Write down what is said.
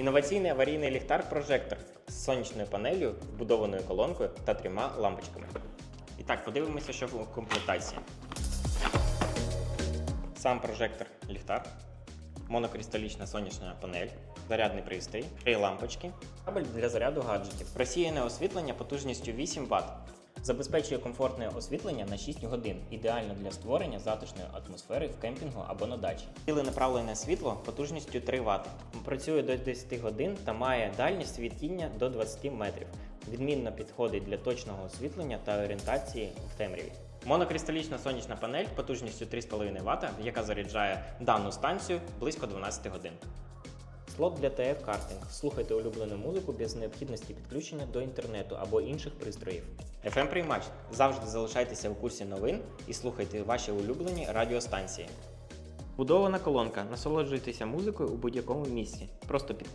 Інноваційний аварійний ліхтар-прожектор з сонячною панелью, вбудованою колонкою та трьома лампочками. І так, подивимося, що в комплектації. Сам прожектор ліхтар, монокристалічна сонячна панель, зарядний пристрій, три лампочки, кабель для заряду гаджетів, розсіяне освітлення потужністю 8 Вт. Забезпечує комфортне освітлення на 6 годин, ідеально для створення затишної атмосфери в кемпінгу або на дачі. Ціленаправлене світло потужністю 3 Вт. Працює до 10 годин та має дальність світіння до 20 метрів. Відмінно підходить для точного освітлення та орієнтації в темряві. Монокристалічна сонячна панель потужністю 3,5 Вт, яка заряджає дану станцію близько 12 годин. Слот для tf картинг. Слухайте улюблену музику без необхідності підключення до інтернету або інших пристроїв. FM приймач. Завжди залишайтеся у курсі новин і слухайте ваші улюблені радіостанції. Будована колонка. Насолоджуйтеся музикою у будь-якому місці. Просто підключайте.